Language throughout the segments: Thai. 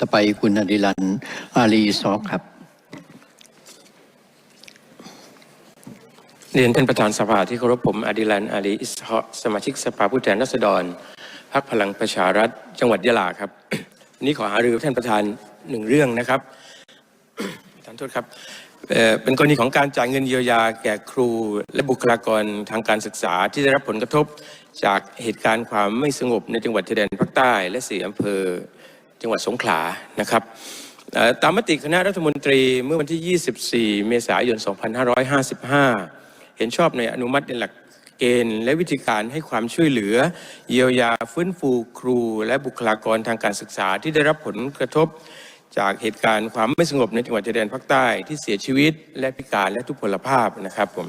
ต่อไปคุณอดิรันอาลีซอกครับ เรียนท่านประธานสภาที่เคารพผมอดิลันอาลีอิสฮะสมาชิกสภาผู้แทนราษฎรพรรคพลังประชารัฐจังหวัดยะลาครับนนี้ขอหารือกับท่านประธานหนึ่งเรื่องนะครับท่านโทษครับเอ่อเป็นกรณีของการจ่ายเงินเยียวยาแก่ครูและบุคลากรทางการศึกษาที่ได้รับผลกระทบจากเหตุการณ์ความไม่สงบในจังหวัดชายแดนภาคใต้ และสี่อำเภอ จังหวัดสงขลานะครับตามมติคณะรัฐมนตรีเมื่อวันที่ 24 เมษายน 2555 เห็นชอบในอนุมัติในหลักเกณฑ์และวิธีการให้ความช่วยเหลือ เยียวยาฟื้นฟูครู และบุคลากรทางการศึกษาที่ได้รับผลกระทบ จากเหตุการณ์ความไม่สงบในจังหวัดชายแดนภาคใต้ที่เสียชีวิต และพิการและทุพพลภาพนะครับผม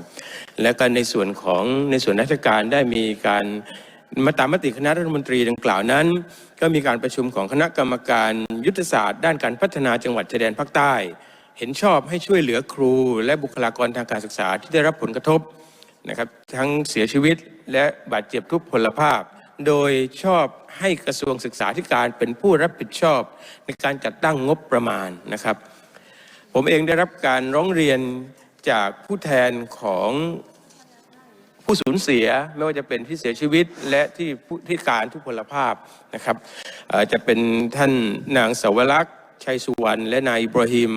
และก็ในส่วนของในส่วนราชการได้มีการ มาตามมติคณะรัฐมนตรีดังกล่าวนั้น ก็มีการประชุมของคณะกรรมการยุทธศาสตร์ ด้านการพัฒนาจังหวัดชายแดนภาคใต้ เห็นชอบให้ช่วยเหลือครู และบุคลากรทางการศึกษาที่ได้รับผลกระทบนะครับทั้งเสียชีวิตและบาดเจ็บทุพพลภาพ โดยชอบให้กระทรวงศึกษาธิการเป็นผู้รับผิดชอบในการจัดตั้งงบประมาณนะครับ ผมเองได้รับการร้องเรียนจากผู้แทนของ ผู้สูญเสียไม่ว่าจะเป็นที่เสียชีวิตและที่ผู้ที่การทุพพลภาพนะครับจะเป็นท่านนางสาวรักษ์ชัยสุวรรณและนายอิบราฮิม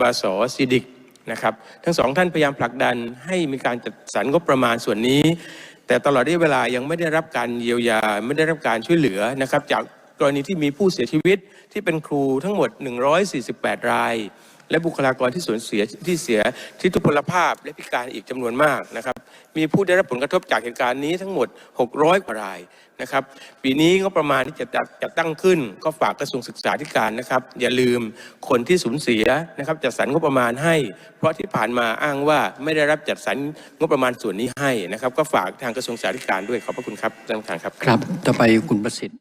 บาสอซิดิกนะครับทั้งสองท่านพยายามผลักดันให้มีการจัดสรรงบประมาณส่วนนี้ แต่ตลอดระยะเวลายังไม่ได้รับการเยียวยาไม่ได้รับการช่วยเหลือนะครับจากกรณีที่มีผู้เสียชีวิตที่เป็นครูทั้งหมด 148 ราย และบุคลากรที่สูญเสียที่เสียที่ทุพพลภาพและพิการอีกจำนวนมากนะครับ มีผู้ได้รับผลกระทบจากเหตุการณ์นี้ทั้งหมด 600 กว่ารายนะครับ ปีนี้ก็ประมาณที่จะจัดจัดตั้งขึ้น ก็ฝากกระทรวงศึกษาธิการนะครับ อย่าลืมคนที่สูญเสียนะครับจัดสรรงบประมาณให้ เพราะที่ผ่านมาอ้างว่าไม่ได้รับจัดสรรงบประมาณส่วนนี้ให้นะครับ ก็ฝากทางกระทรวงศึกษาธิการด้วยขอบพระคุณครับท่านประธานครับครับ ต่อไปคุณประสิทธิ์